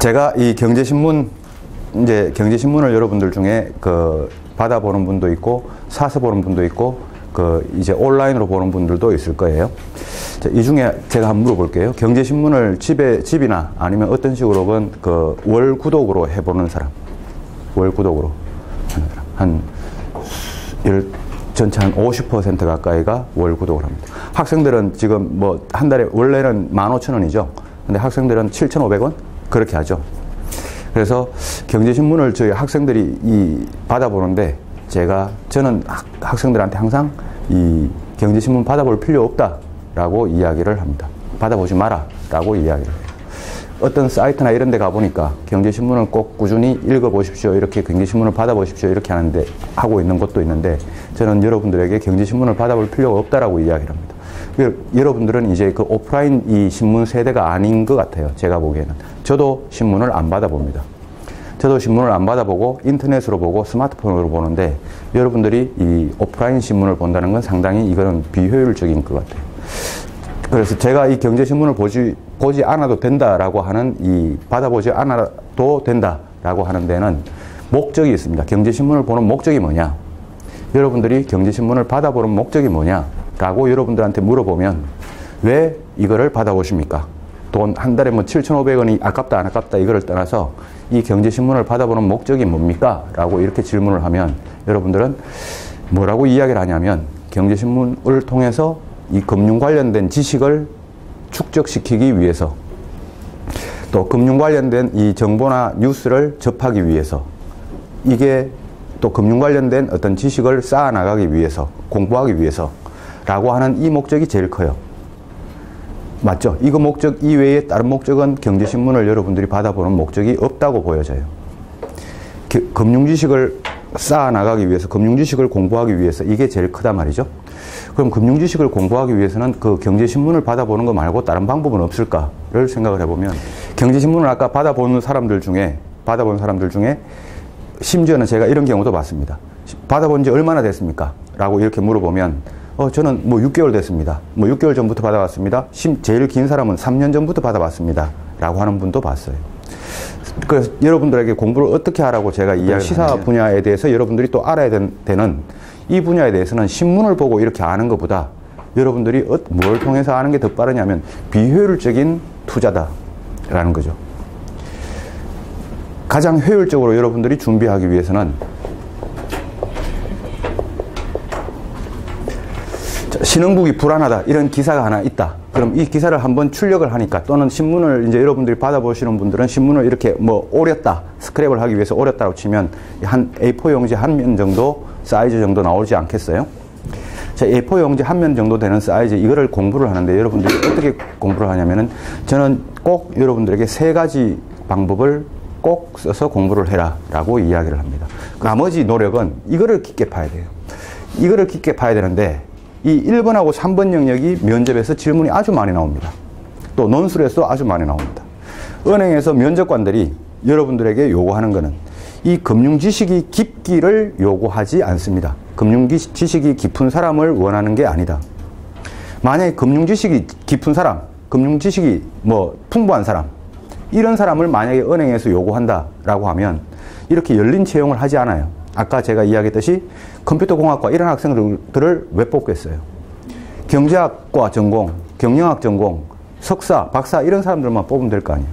자, 제가 이 경제신문 이제 경제신문을 여러분들 중에 그 받아보는 분도 있고 사서 보는 분도 있고 그 이제 온라인으로 보는 분들도 있을 거예요. 자, 이 중에 제가 한번 물어볼게요. 경제신문을 집에 집이나 아니면 어떤 식으로건 그 월 구독으로 해보는 사람, 월 구독으로 한 열, 전체 한 50% 가까이가 월 구독을 합니다. 학생들은 지금 뭐 한 달에 원래는 15,000원이죠. 근데 학생들은 7,500원 그렇게 하죠. 그래서 경제신문을 저희 학생들이 이 받아보는데 제가 저는 학, 생들한테 항상 이 경제신문 받아볼 필요 없다라고 이야기를 합니다. 받아보지 마라라고 이야기를 해요. 어떤 사이트나 이런 데 가보니까 경제신문을 꼭 꾸준히 읽어보십시오. 이렇게 경제신문을 받아보십시오. 이렇게 하는데, 하고 있는 것도 있는데, 저는 여러분들에게 경제신문을 받아볼 필요가 없다라고 이야기를 합니다. 그 여러분들은 이제 그 오프라인 이 신문 세대가 아닌 것 같아요. 제가 보기에는. 저도 신문을 안 받아봅니다. 저도 신문을 안 받아보고 인터넷으로 보고 스마트폰으로 보는데 여러분들이 이 오프라인 신문을 본다는 건 상당히 이거는 비효율적인 것 같아요. 그래서 제가 이 경제신문을 보지, 보지 않아도 된다라고 하는 이 받아보지 않아도 된다라고 하는 데는 목적이 있습니다. 경제신문을 보는 목적이 뭐냐? 여러분들이 경제신문을 받아보는 목적이 뭐냐? 라고 여러분들한테 물어보면 왜 이거를 받아보십니까? 돈 한 달에 뭐 7,500원이 아깝다 안 아깝다 이거를 떠나서 이 경제신문을 받아보는 목적이 뭡니까? 라고 이렇게 질문을 하면 여러분들은 뭐라고 이야기를 하냐면 경제신문을 통해서 이 금융 관련된 지식을 축적시키기 위해서 또 금융 관련된 이 정보나 뉴스를 접하기 위해서 이게 또 금융 관련된 어떤 지식을 쌓아 나가기 위해서 공부하기 위해서 라고 하는 이 목적이 제일 커요. 맞죠? 이거 목적 이외에 다른 목적은 경제신문을 여러분들이 받아보는 목적이 없다고 보여져요. 금융 지식을 쌓아 나가기 위해서, 금융 지식을 공부하기 위해서 이게 제일 크단 말이죠. 그럼 금융 지식을 공부하기 위해서는 그 경제신문을 받아보는 거 말고 다른 방법은 없을까를 생각을 해보면 경제신문을 아까 받아보는 사람들 중에, 받아본 사람들 중에 심지어는 제가 이런 경우도 봤습니다. 받아본 지 얼마나 됐습니까? 라고 이렇게 물어보면 어, 저는 뭐 6개월 됐습니다. 뭐 6개월 전부터 받아봤습니다. 심, 제일 긴 사람은 3년 전부터 받아봤습니다. 라고 하는 분도 봤어요. 그래서 여러분들에게 공부를 어떻게 하라고 제가 이야기 시사 분야에 대해서 여러분들이 또 알아야 되는 이 분야에 대해서는 신문을 보고 이렇게 아는 것보다 여러분들이 어, 뭘 통해서 아는 게 더 빠르냐면 비효율적인 투자다라는 거죠. 가장 효율적으로 여러분들이 준비하기 위해서는 신흥국이 불안하다 이런 기사가 하나 있다. 그럼 이 기사를 한번 출력을 하니까 또는 신문을 이제 여러분들이 받아보시는 분들은 신문을 이렇게 뭐 오렸다 스크랩을 하기 위해서 오렸다고 치면 한 A4 용지 한 면 정도 사이즈 정도 나오지 않겠어요? 자, A4 용지 한 면 정도 되는 사이즈 이거를 공부를 하는데 여러분들이 어떻게 공부를 하냐면은 저는 꼭 여러분들에게 세 가지 방법을 꼭 써서 공부를 해라 라고 이야기를 합니다. 나머지 노력은 이거를 깊게 파야 돼요. 이거를 깊게 파야 되는데 이 1번하고 3번 영역이 면접에서 질문이 아주 많이 나옵니다. 또 논술에서 아주 많이 나옵니다. 은행에서 면접관들이 여러분들에게 요구하는 것은 이 금융 지식이 깊기를 요구하지 않습니다. 금융 지식이 깊은 사람을 원하는 게 아니다. 만약에 금융 지식이 깊은 사람, 금융 지식이 뭐 풍부한 사람, 이런 사람을 만약에 은행에서 요구한다라고 하면 이렇게 열린 채용을 하지 않아요. 아까 제가 이야기했듯이 컴퓨터공학과 이런 학생들을 왜 뽑겠어요? 경제학과 전공, 경영학 전공, 석사, 박사 이런 사람들만 뽑으면 될 거 아니에요.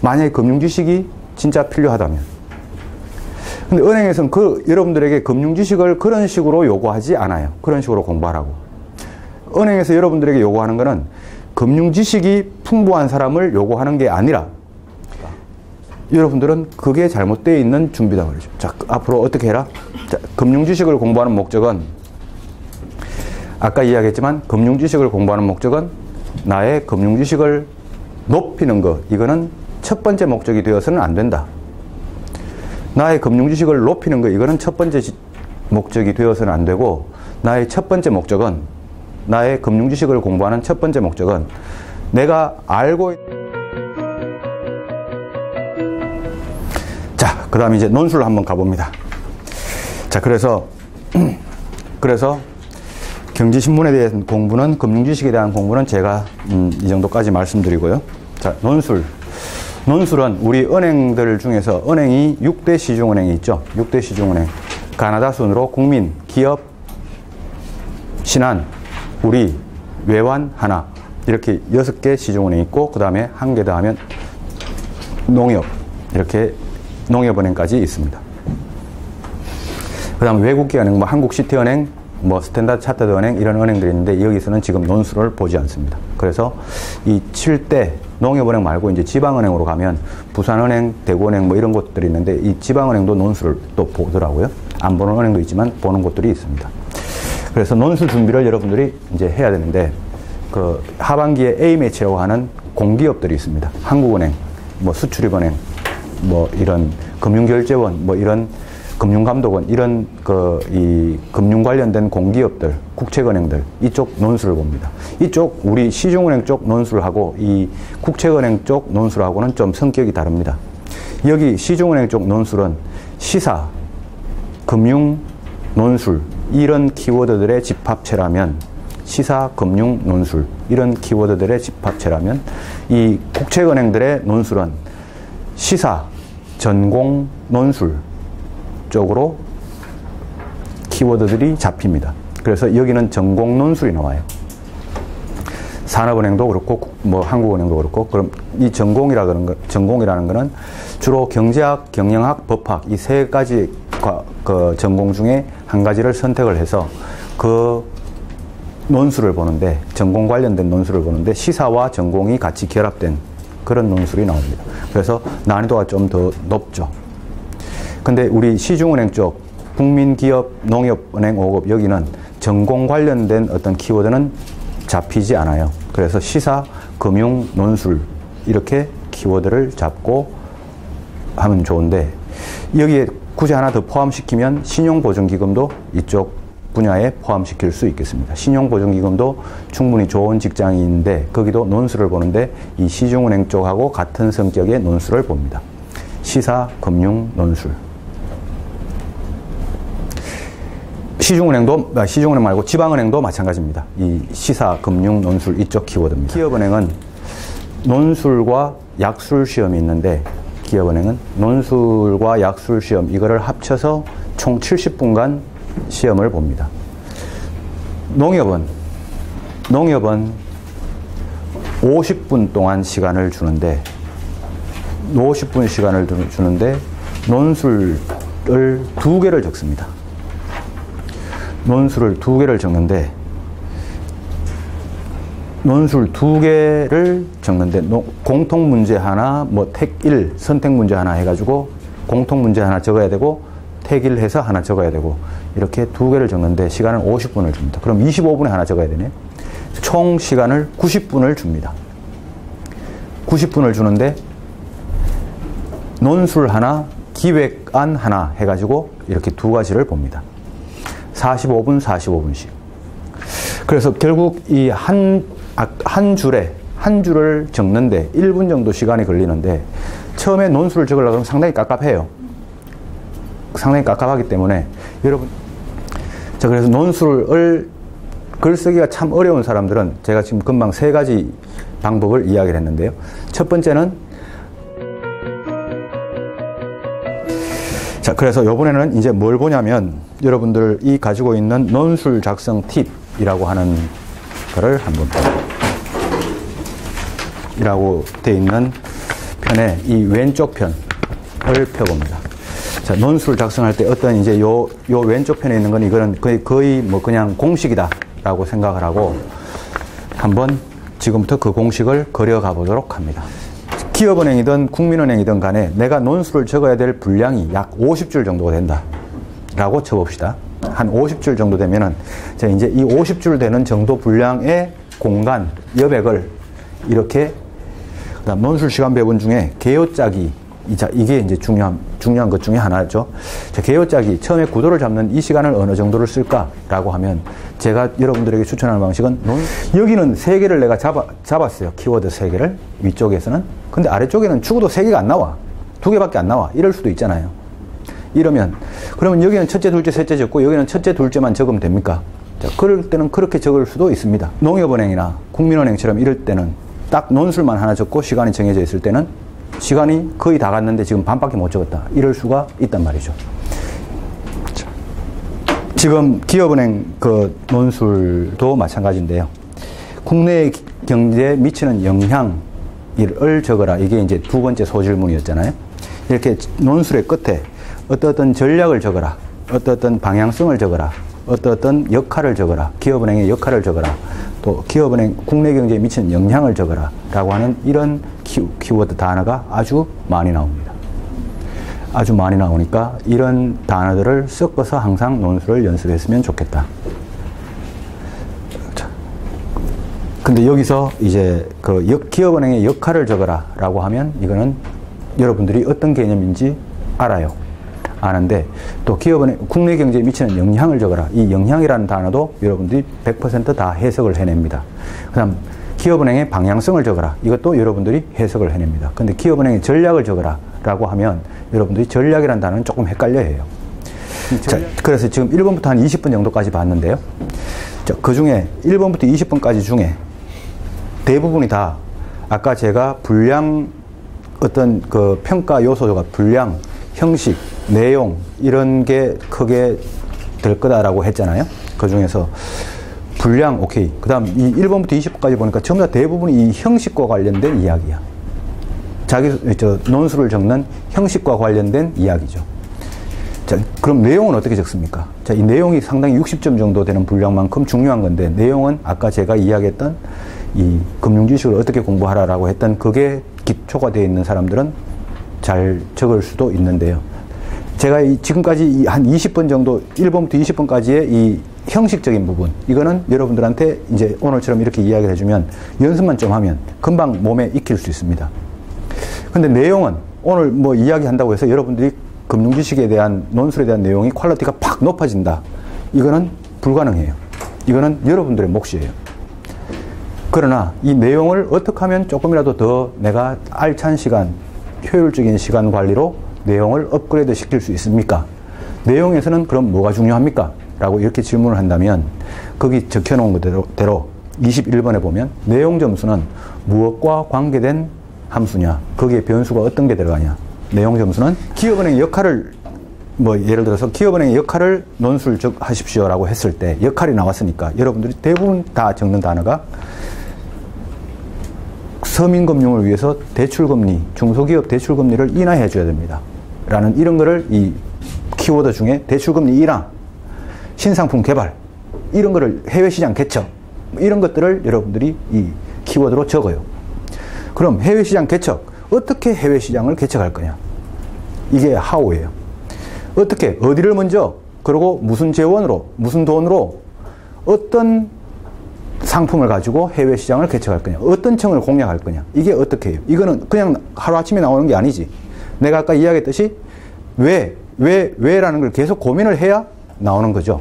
만약에 금융 지식이 진짜 필요하다면. 근데 은행에서는 그 여러분들에게 금융 지식을 그런 식으로 요구하지 않아요. 그런 식으로 공부하라고. 은행에서 여러분들에게 요구하는 것은 금융 지식이 풍부한 사람을 요구하는 게 아니라 여러분들은 그게 잘못되어 있는 준비다 그러죠. 자, 앞으로 어떻게 해라? 자, 금융 지식을 공부하는 목적은 아까 이야기했지만 금융 지식을 공부하는 목적은 나의 금융 지식을 높이는 것. 이거는 첫 번째 목적이 되어서는 안 된다. 나의 금융 지식을 높이는 것. 이거는 첫 번째 목적이 되어서는 안 되고 나의 첫 번째 목적은 나의 금융 지식을 공부하는 첫 번째 목적은 내가 알고 그 다음에 이제 논술을 한번 가봅니다. 자, 그래서, 그래서 경제신문에 대한 공부는, 금융지식에 대한 공부는 제가 음, 이 정도까지 말씀드리고요. 자, 논술. 논술은 우리 은행들 중에서 은행이 6대 시중은행이 있죠. 6대 시중은행. 가나다 순으로 국민, 기업, 신한, 우리, 외환, 하나. 이렇게 6개 시중은행이 있고, 그 다음에 한 개 더 하면 농협. 이렇게 농협은행까지 있습니다. 그 다음 외국기관은 뭐 한국시티은행, 뭐 스탠다드 차트드 은행 이런 은행들이 있는데 여기서는 지금 논술을 보지 않습니다. 그래서 이 7대 농협은행 말고 이제 지방은행으로 가면 부산은행, 대구은행 뭐 이런 곳들이 있는데 이 지방은행도 논술을 또 보더라고요. 안 보는 은행도 있지만 보는 곳들이 있습니다. 그래서 논술 준비를 여러분들이 이제 해야 되는데 그 하반기에 A매치라고 하는 공기업들이 있습니다. 한국은행, 뭐 수출입은행, 뭐 이런 금융결제원, 뭐 이런 금융감독원 이런 그 이 금융 관련된 공기업들, 국책은행들 이쪽 논술을 봅니다. 이쪽 우리 시중은행 쪽 논술하고 이 국책은행 쪽 논술하고는 좀 성격이 다릅니다. 여기 시중은행 쪽 논술은 시사, 금융, 논술 이런 키워드들의 집합체라면 시사, 금융, 논술 이런 키워드들의 집합체라면 이 국책은행들의 논술은 시사, 전공, 논술 쪽으로 키워드들이 잡힙니다. 그래서 여기는 전공 논술이 나와요. 산업은행도 그렇고 뭐 한국은행도 그렇고 그럼 이 전공이라 그런 거 전공이라는 거는 주로 경제학, 경영학, 법학 이 세 가지 그 전공 중에 한 가지를 선택을 해서 그 논술을 보는데 전공 관련된 논술을 보는데 시사와 전공이 같이 결합된 그런 논술이 나옵니다. 그래서 난이도가 좀 더 높죠. 근데 우리 시중은행 쪽 국민기업 농협은행 5급 여기는 전공 관련된 어떤 키워드는 잡히지 않아요. 그래서 시사, 금융, 논술 이렇게 키워드를 잡고 하면 좋은데 여기에 굳이 하나 더 포함시키면 신용보증기금도 이쪽 분야에 포함시킬 수 있겠습니다. 신용보증기금도 충분히 좋은 직장인데 거기도 논술을 보는데 이 시중은행 쪽하고 같은 성격의 논술을 봅니다. 시사, 금융, 논술. 시중은행도 아, 시중은행 말고 지방은행도 마찬가지입니다. 이 시사, 금융, 논술 이쪽 키워드입니다. 기업은행은 논술과 약술 시험이 있는데 기업은행은 논술과 약술 시험 이거를 합쳐서 총 70분간 시험을 봅니다. 농협은 농협은 50분 동안 시간을 주는데 50분 시간을 주는데 논술을 두 개를 적습니다. 논술을 두 개를 적는데 논술 두 개를 적는데 공통 문제 하나, 뭐 택일 선택 문제 하나 해가지고 공통 문제 하나 적어야 되고 택일 해서 하나 적어야 되고 이렇게 두 개를 적는데 시간은 50분을 줍니다. 그럼 25분에 하나 적어야 되네. 총 시간을 90분을 줍니다. 90분을 주는데 논술 하나, 기획안 하나 해가지고 이렇게 두 가지를 봅니다. 45분, 45분씩. 그래서 결국 이 한, 아, 한 줄에, 한 줄을 적는데 1분 정도 시간이 걸리는데 처음에 논술을 적으려고 하면 상당히 깝깝해요. 상당히 깝깝하기 때문에 여러분, 자, 그래서 논술을 글쓰기가 참 어려운 사람들은 제가 지금 금방 세 가지 방법을 이야기를 했는데요. 첫 번째는 자, 그래서 이번에는 이제 뭘 보냐면 여러분들이 가지고 있는 논술 작성 팁이라고 하는 거를 한번 이라고 돼 있는 편에 이 왼쪽 편을 펴봅니다. 자, 논술 작성할 때 어떤 이제 요, 요 왼쪽 편에 있는 건 이거는 거의, 거의 뭐 그냥 공식이다 라고 생각을 하고 한번 지금부터 그 공식을 그려가 보도록 합니다. 기업은행이든 국민은행이든 간에 내가 논술을 적어야 될 분량이 약 50줄 정도가 된다. 라고 쳐봅시다. 한 50줄 정도 되면은, 자, 이제 이 50줄 되는 정도 분량의 공간, 여백을 이렇게, 그 다음 논술 시간 배분 중에 개요짜 기, 자, 이게 이제 중요한, 중요한 것 중에 하나죠. 자, 개요짜기, 처음에 구도를 잡는 이 시간을 어느 정도를 쓸까라고 하면 제가 여러분들에게 추천하는 방식은 논, 여기는 세 개를 내가 잡아, 잡았어요. 키워드 세 개를. 위쪽에서는. 근데 아래쪽에는 죽어도 세 개가 안 나와. 두 개밖에 안 나와. 이럴 수도 있잖아요. 이러면, 그러면 여기는 첫째, 둘째, 셋째 적고 여기는 첫째, 둘째만 적으면 됩니까? 자, 그럴 때는 그렇게 적을 수도 있습니다. 농협은행이나 국민은행처럼 이럴 때는 딱 논술만 하나 적고 시간이 정해져 있을 때는 시간이 거의 다 갔는데 지금 반밖에 못 적었다. 이럴 수가 있단 말이죠. 지금 기업은행 그 논술도 마찬가지인데요. 국내 경제에 미치는 영향을 적어라. 이게 이제 두 번째 소질문이었잖아요. 이렇게 논술의 끝에 어떤 전략을 적어라. 어떤 방향성을 적어라. 어떤 역할을 적어라. 기업은행의 역할을 적어라. 또 기업은행 국내 경제에 미치는 영향을 적어라. 라고 하는 이런 키, 키워드 단어가 아주 많이 나옵니다. 아주 많이 나오니까 이런 단어들을 섞어서 항상 논술을 연습했으면 좋겠다. 근데 여기서 이제 그 기업은행의 역할을 적어라 라고 하면 이거는 여러분들이 어떤 개념인지 알아요. 아는데 또 기업은행 국내 경제에 미치는 영향을 적어라. 이 영향이라는 단어도 여러분들이 100%다 해석을 해냅니다. 그 다음 기업은행의 방향성을 적어라. 이것도 여러분들이 해석을 해냅니다. 근데 기업은행의 전략을 적어라 라고 하면 여러분들이 전략이라는 단어는 조금 헷갈려 해요. 자, 그래서 지금 1번부터 한 20분 정도까지 봤는데요. 자, 그 중에 1번부터 20번까지 중에 대부분이 다 아까 제가 분량 어떤 그 평가 요소가 분량, 형식, 내용 이런 게 크게 될 거다라고 했잖아요. 그 중에서 분량 오케이. 그다음 이 1번부터 20번까지 보니까 전부 다 대부분 이 형식과 관련된 이야기야. 자기 저 논술을 적는 형식과 관련된 이야기죠. 자, 그럼 내용은 어떻게 적습니까? 자, 이 내용이 상당히 60점 정도 되는 분량만큼 중요한 건데 내용은 아까 제가 이야기했던 이 금융 지식을 어떻게 공부하라라고 했던 그게 기초가 되어 있는 사람들은 잘 적을 수도 있는데요. 제가 지금까지 한 20번 정도, 1번부터 20번까지의 이 형식적인 부분, 이거는 여러분들한테 이제 오늘처럼 이렇게 이야기를 해주면 연습만 좀 하면 금방 몸에 익힐 수 있습니다. 근데 내용은 오늘 뭐 이야기한다고 해서 여러분들이 금융 지식에 대한 논술에 대한 내용이 퀄리티가 팍 높아진다. 이거는 불가능해요. 이거는 여러분들의 몫이에요. 그러나 이 내용을 어떻게 하면 조금이라도 더 내가 알찬 시간, 효율적인 시간 관리로 내용을 업그레이드 시킬 수 있습니까? 내용에서는 그럼 뭐가 중요합니까? 라고 이렇게 질문을 한다면 거기 적혀 놓은 그대로 21번에 보면 내용 점수는 무엇과 관계된 함수냐? 거기에 변수가 어떤 게 들어가냐? 내용 점수는 기업은행의 역할을 뭐 예를 들어서 기업은행의 역할을 논술 하십시오라고 했을 때 역할이 나왔으니까 여러분들이 대부분 다 적는 단어가 서민금융을 위해서 대출금리, 중소기업 대출금리를 인하해 줘야 됩니다. 라는 이런 거를 이 키워드 중에 대출금리 인하, 신상품 개발, 이런 거를 해외 시장 개척, 이런 것들을 여러분들이 이 키워드로 적어요. 그럼 해외 시장 개척, 어떻게 해외 시장을 개척할 거냐? 이게 하우예요. 어떻게, 어디를 먼저, 그리고 무슨 재원으로, 무슨 돈으로, 어떤 상품을 가지고 해외 시장을 개척할 거냐, 어떤 층을 공략할 거냐, 이게 어떻게 해요? 이거는 그냥 하루아침에 나오는 게 아니지. 내가 아까 이야기했듯이 왜, 왜, 왜라는 걸 계속 고민을 해야 나오는 거죠.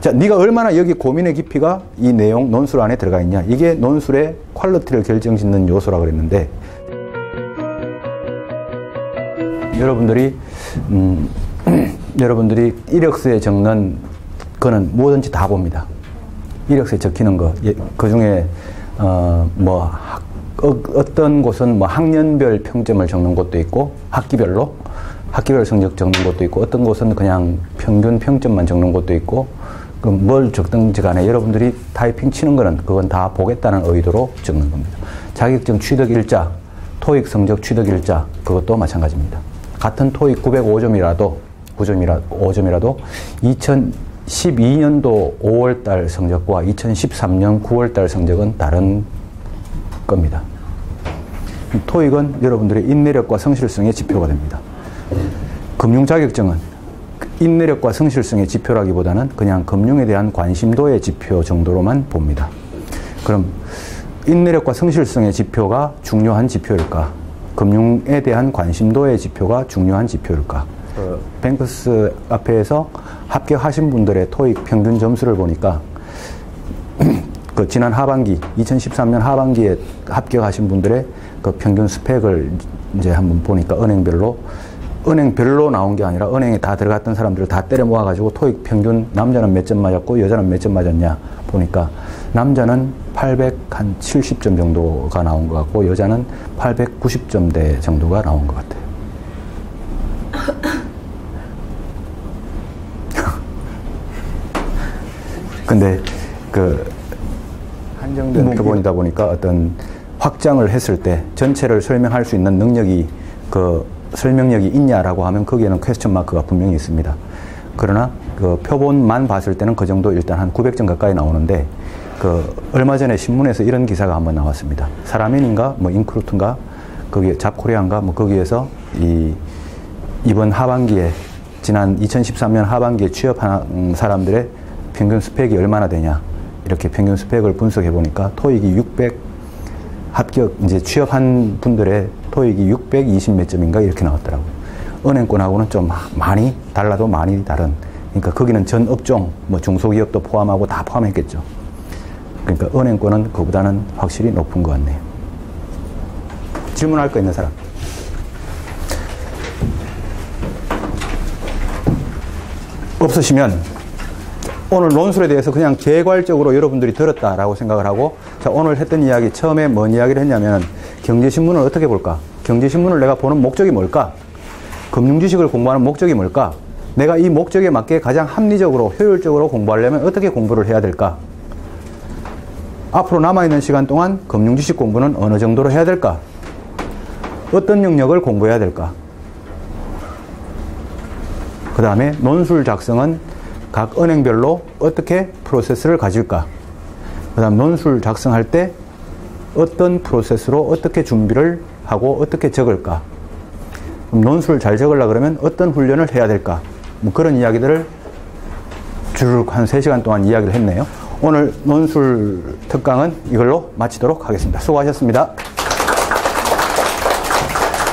자, 네가 얼마나 여기 고민의 깊이가 이 내용 논술 안에 들어가 있냐. 이게 논술의 퀄리티를 결정짓는 요소라 그랬는데 여러분들이 음, 여러분들이 이력서에 적는 거는 뭐든지 다 봅니다. 이력서에 적히는 거, 예, 그 중에, 어, 뭐, 학, 어, 어떤 곳은 뭐 학년별 평점을 적는 곳도 있고, 학기별로, 학기별 성적 적는 곳도 있고, 어떤 곳은 그냥 평균 평점만 적는 곳도 있고, 그뭘 적든지 간에 여러분들이 타이핑 치는 거는 그건 다 보겠다는 의도로 적는 겁니다. 자격증 취득 일자, 토익 성적 취득 일자, 그것도 마찬가지입니다. 같은 토익 905점이라도, 9점이라, 5점이라도 2000, 12년도 5월달 성적과 2013년 9월달 성적은 다른 겁니다. 토익은 여러분들의 인내력과 성실성의 지표가 됩니다. 금융 자격증은 인내력과 성실성의 지표라기보다는 그냥 금융에 대한 관심도의 지표 정도로만 봅니다. 그럼 인내력과 성실성의 지표가 중요한 지표일까? 금융에 대한 관심도의 지표가 중요한 지표일까? 그 뱅크스 앞에서 합격하신 분들의 토익 평균 점수를 보니까 그 지난 하반기 2013년 하반기에 합격하신 분들의 그 평균 스펙을 이제 한번 보니까 은행별로 은행별로 나온 게 아니라 은행에 다 들어갔던 사람들을 다 때려 모아가지고 토익 평균 남자는 몇 점 맞았고 여자는 몇 점 맞았냐 보니까 남자는 870점 정도가 나온 것 같고 여자는 890점대 정도가 나온 것 같아요. 근데 그 한정된 뭐, 표본이다 보니까 어떤 확장을 했을 때 전체를 설명할 수 있는 능력이 그 설명력이 있냐라고 하면 거기에는 퀘스천 마크가 분명히 있습니다. 그러나 그 표본만 봤을 때는 그 정도 일단 한 900점 가까이 나오는데 그 얼마 전에 신문에서 이런 기사가 한번 나왔습니다. 사라멘인가? 뭐 인크루트인가? 거기 잡코리안가? 뭐 거기에서 이 이번 하반기에 지난 2013년 하반기에 취업한 사람들의 평균 스펙이 얼마나 되냐 이렇게 평균 스펙을 분석해 보니까 토익이 600 합격 이제 취업한 분들의 토익이 620 몇 점인가 이렇게 나왔더라고요. 은행권하고는 좀 많이 달라도 많이 다른. 그러니까 거기는 전 업종 뭐 중소기업도 포함하고 다 포함했겠죠. 그러니까 은행권은 그보다는 확실히 높은 것 같네요. 질문할 거 있는 사람? 없으시면 오늘 논술에 대해서 그냥 개괄적으로 여러분들이 들었다라고 생각을 하고 자 오늘 했던 이야기 처음에 뭔 이야기를 했냐면 경제신문을 어떻게 볼까? 경제신문을 내가 보는 목적이 뭘까? 금융지식을 공부하는 목적이 뭘까? 내가 이 목적에 맞게 가장 합리적으로 효율적으로 공부하려면 어떻게 공부를 해야 될까? 앞으로 남아있는 시간 동안 금융지식 공부는 어느 정도로 해야 될까? 어떤 영역을 공부해야 될까? 그 다음에 논술 작성은 각 은행별로 어떻게 프로세스를 가질까? 그 다음 논술 작성할 때 어떤 프로세스로 어떻게 준비를 하고 어떻게 적을까? 논술 잘 적으려 그러면 어떤 훈련을 해야 될까? 뭐 그런 이야기들을 쭉 한 3시간 동안 이야기를 했네요. 오늘 논술 특강은 이걸로 마치도록 하겠습니다. 수고하셨습니다.